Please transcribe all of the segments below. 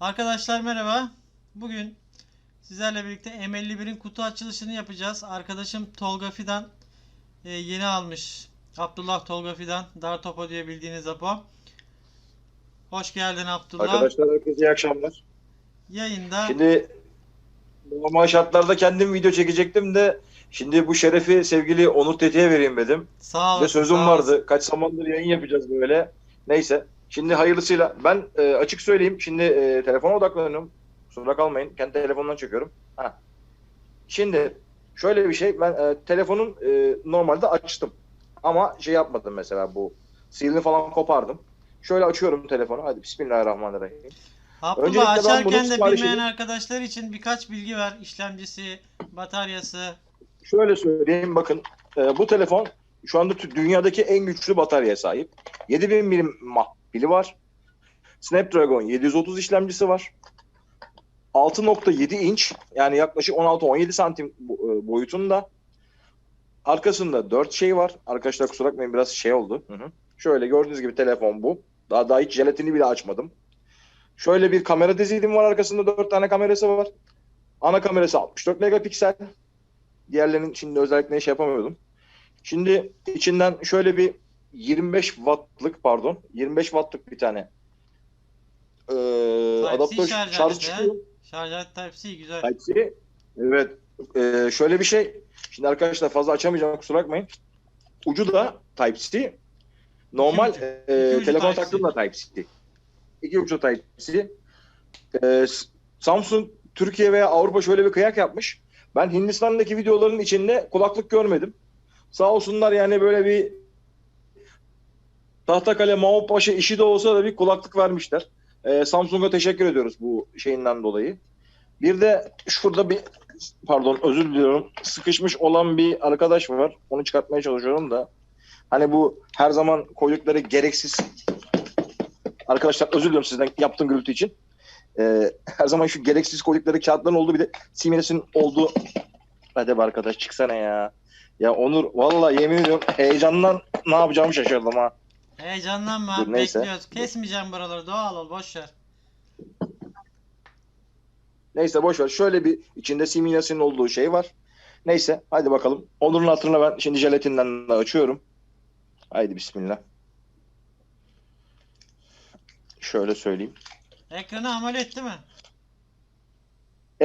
Arkadaşlar merhaba. Bugün sizlerle birlikte M51'in kutu açılışını yapacağız. Arkadaşım Tolga Fidan e, yeni almış. Abdullah Tolga Fidan. Dar Topo diye bildiğiniz Apo. Hoş geldin Abdullah. Arkadaşlar herkese iyi akşamlar. Yayında Şimdi normal şartlarda kendim video çekecektim de şimdi bu şerefi sevgili Onur Teti'ye vereyim dedim. sağ olasın. de sözüm sağ olasın. vardı. Kaç zamandır yayın yapacağız böyle. Neyse. Şimdi hayırlısıyla ben e, açık söyleyeyim. Şimdi e, telefona odaklanıyorum. Kusura kalmayın. Kendi telefondan çekiyorum. Ha. Şimdi şöyle bir şey. Ben e, telefonun e, normalde açtım. Ama şey yapmadım mesela bu silini falan kopardım. Şöyle açıyorum telefonu. Hadi Bismillahirrahmanirrahim. Abdullah Öncelikle açarken de bilmeyen arkadaşlar için birkaç bilgi ver. İşlemcisi, bataryası. Şöyle söyleyeyim bakın e, bu telefon şu anda dünyadaki en güçlü bataryaya sahip. 7000 milim mAh pili var. Snapdragon 730 işlemcisi var. 6.7 inç yani yaklaşık 16-17 santim e, boyutunda. Arkasında 4 şey var. Arkadaşlar kusura bakmayın biraz şey oldu. Hı hı. Şöyle gördüğünüz gibi telefon bu. Daha daha hiç jelatini bile açmadım. Şöyle bir kamera dizilim var arkasında 4 tane kamerası var. Ana kamerası 64 megapiksel. Diğerlerinin şimdi özellikle şey yapamıyordum. Şimdi içinden şöyle bir 25 wattlık pardon 25 wattlık bir tane e, adaptör şarj çıkıyor. Şarj Type-C güzel. Type-C. Evet. E, şöyle bir şey. Şimdi arkadaşlar fazla açamayacağım kusura bakmayın. Ucu da Type-C. Normal ucu. e, İki telefon taktığım da Type-C. İki ucu Type-C. E, Samsung Türkiye veya Avrupa şöyle bir kıyak yapmış. Ben Hindistan'daki videoların içinde kulaklık görmedim. Sağ olsunlar yani böyle bir Tahtakale Mahmut Paşa işi de olsa da bir kulaklık vermişler. Ee, Samsung'a teşekkür ediyoruz bu şeyinden dolayı. Bir de şurada bir pardon özür diliyorum sıkışmış olan bir arkadaş var. Onu çıkartmaya çalışıyorum da. Hani bu her zaman koydukları gereksiz arkadaşlar özür diliyorum sizden yaptığım gürültü için. Ee, her zaman şu gereksiz koydukları kağıtların olduğu bir de simgesinin olduğu hadi be arkadaş çıksana ya. Ya Onur vallahi yemin ediyorum heyecandan ne yapacağımı şaşırdım ha. Heyecanlanma. Dur, neyse. Bekliyoruz. Kesmeyeceğim buraları. Doğal ol. Boş ver. Neyse boş ver. Şöyle bir içinde simülasyon olduğu şey var. Neyse hadi bakalım. Onur'un hatırına ben şimdi jelatinden de açıyorum. Haydi bismillah. Şöyle söyleyeyim. Ekranı AMOLED değil mi?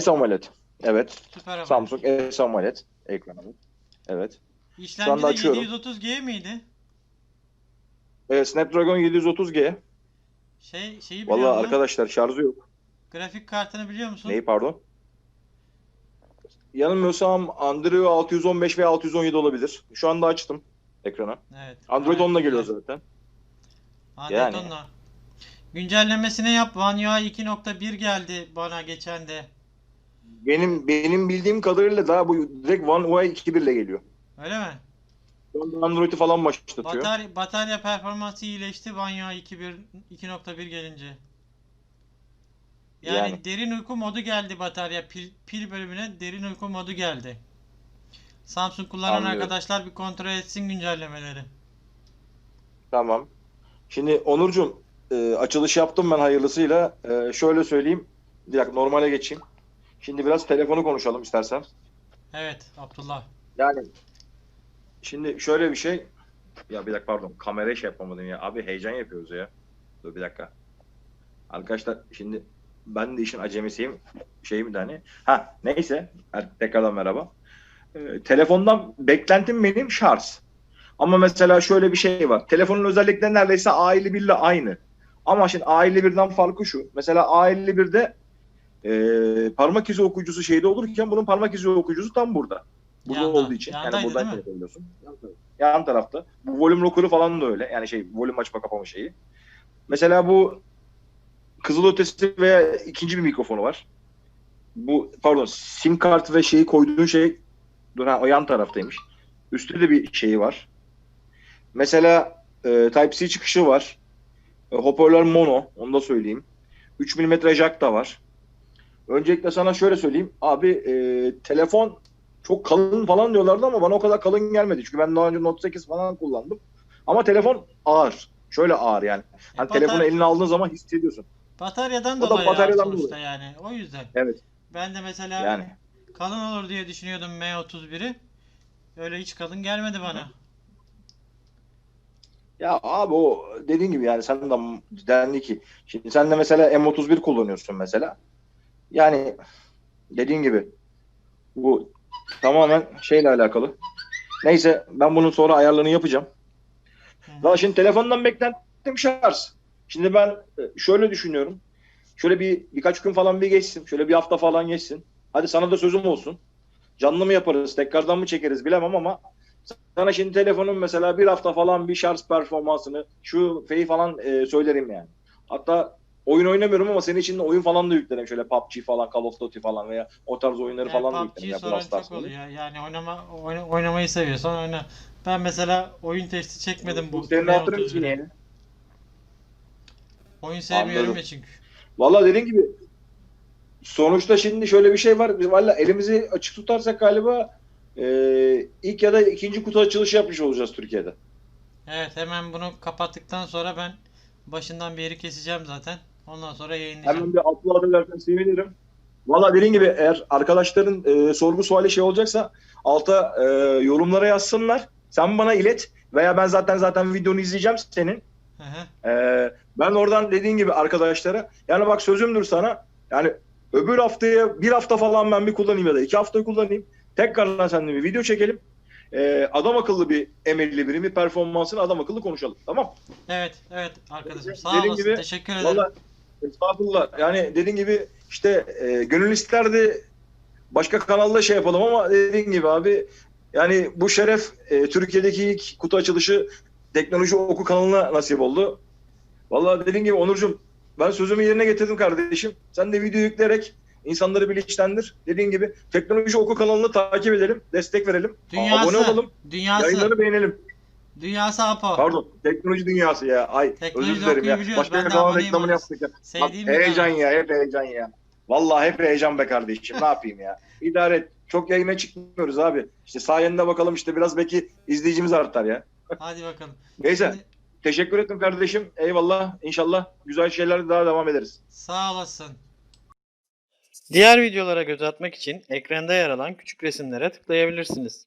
S AMOLED. Evet. Süper AMOLED. Samsung S AMOLED ekranı. Evet. İşlemci de açıyorum. 730G miydi? Ee, Snapdragon 730G. Şey şeyi biliyor Vallahi musun? arkadaşlar şarjı yok. Grafik kartını biliyor musun? Neyi pardon? Yanılmıyorsam Android 615 veya 617 olabilir. Şu anda açtım ekranı. Evet. Android gayet 10'la geliyor zaten. Android Yani. 10'la. Güncellemesini yap. One UI 2.1 geldi bana geçen de. Benim benim bildiğim kadarıyla daha bu direkt One UI 2.1 ile geliyor. Öyle mi? Android'i falan başlatıyor. Batarya, batarya performansı iyileşti 2.1 2.1 gelince. Yani, Yani. derin uyku modu geldi batarya pil, pil bölümüne derin uyku modu geldi. Samsung kullanan Anlıyorum. arkadaşlar bir kontrol etsin güncellemeleri. Tamam. Şimdi Onurcuğum e, açılış yaptım ben hayırlısıyla. E, şöyle söyleyeyim. Bir dakika normale geçeyim. Şimdi biraz telefonu konuşalım istersen. Evet Abdullah. Yani şimdi şöyle bir şey. Ya bir dakika pardon. Kamerayı şey yapamadım ya. Abi heyecan yapıyoruz ya. Dur bir dakika. Arkadaşlar şimdi ben de işin acemisiyim. Şeyim de hani. Ha neyse. Er- Tekrardan merhaba. Ee, telefondan beklentim benim şarj. Ama mesela şöyle bir şey var. Telefonun özellikleri neredeyse A51 ile aynı. Ama şimdi A51'den farkı şu. Mesela A51'de e, parmak izi okuyucusu şeyde olurken bunun parmak izi okuyucusu tam burada. Burada Yanda. olduğu için. Yandaydı yani buradan şey yapabiliyorsun. Yan tarafta. Yan tarafta. Bu volüm rocker'ı falan da öyle. Yani şey volüm açma kapama şeyi. Mesela bu kızılötesi veya ikinci bir mikrofonu var. Bu pardon sim kart ve şeyi koyduğun şey dur ha o yan taraftaymış. Üstte de bir şeyi var. Mesela e, Type-C çıkışı var. E, hoparlör mono onu da söyleyeyim. 3 mm jack da var. Öncelikle sana şöyle söyleyeyim. Abi e, telefon çok kalın falan diyorlardı ama bana o kadar kalın gelmedi. Çünkü ben daha önce Note 8 falan kullandım. Ama telefon ağır. Şöyle ağır yani. Hani E, telefonu eline aldığın zaman hissediyorsun. Bataryadan O da dolayı bataryadan sonuçta dolayı. yani. O yüzden. Evet. Ben de mesela Yani. kalın olur diye düşünüyordum M31'i. Öyle hiç kalın gelmedi bana. Ya abi o dediğin gibi yani sen de dendi ki şimdi sen de mesela M31 kullanıyorsun mesela. Yani dediğin gibi bu tamamen şeyle alakalı. Neyse ben bunun sonra ayarlarını yapacağım. Daha şimdi telefondan beklentim şarj. Şimdi ben e, şöyle düşünüyorum. Şöyle bir birkaç gün falan bir geçsin. Şöyle bir hafta falan geçsin. Hadi sana da sözüm olsun. Canlı mı yaparız, tekrardan mı çekeriz bilemem ama sana şimdi telefonun mesela bir hafta falan bir şarj performansını, şu feyi falan e, söylerim yani. Hatta oyun oynamıyorum ama senin için de oyun falan da yüklerim. Şöyle PUBG falan, Call of Duty falan veya o tarz oyunları Yani falan da yüklerim. Ya, soran çok oluyor. Yani oynama oyna- oynamayı seviyorsan oyna. Ben mesela oyun testi çekmedim bu Senin hatırın M31'e. için yani. Oyun sevmiyorum Anladım. ya çünkü. Valla dediğin gibi sonuçta şimdi şöyle bir şey var. Valla elimizi açık tutarsak galiba e, ilk ya da ikinci kutu açılışı yapmış olacağız Türkiye'de. Evet hemen bunu kapattıktan sonra ben başından bir yeri keseceğim zaten. Ondan sonra yayınlayacağım. Hemen bir atlı adı versen sevinirim. Valla dediğin gibi eğer arkadaşların e, sorgu suali şey olacaksa alta e, yorumlara yazsınlar. Sen bana ilet veya ben zaten zaten videonu izleyeceğim senin. Hı hı. Ee, ben oradan dediğin gibi arkadaşlara yani bak sözümdür sana yani öbür haftaya bir hafta falan ben bir kullanayım ya da iki hafta kullanayım. Tekrardan seninle bir video çekelim. Ee, adam akıllı bir emelli birimi performansını adam akıllı konuşalım. Tamam. Evet, evet arkadaşım. Sağ olasın. gibi, Teşekkür ederim. Valla estağfurullah. Yani dediğin gibi işte e, gönül isterdi başka kanalda şey yapalım ama dediğin gibi abi yani bu şeref e, Türkiye'deki ilk kutu açılışı teknoloji oku kanalına nasip oldu. Vallahi dediğin gibi Onurcuğum ben sözümü yerine getirdim kardeşim. Sen de video yükleyerek insanları bilinçlendir. Dediğin gibi teknoloji oku kanalını takip edelim, destek verelim. Dünyası. Abone olalım, Dünyası. yayınları beğenelim. Dünyası Apo. Pardon, teknoloji dünyası ya. Ay Teknoloji özür dilerim ya. Başka Ben bir de kanal aboneyim reklamını yaptık ya. Bak, Sevdiğim bir heyecan kanal. ya, hep heyecan ya. Vallahi hep heyecan be kardeşim. Ne yapayım ya? İdare et. Çok yayına çıkmıyoruz abi. İşte sayende bakalım işte biraz belki izleyicimiz artar ya. Hadi bakalım. Neyse. Şimdi- Teşekkür ettim kardeşim. Eyvallah. İnşallah güzel şeylerle daha devam ederiz. Sağ olasın. Diğer videolara göz atmak için ekranda yer alan küçük resimlere tıklayabilirsiniz.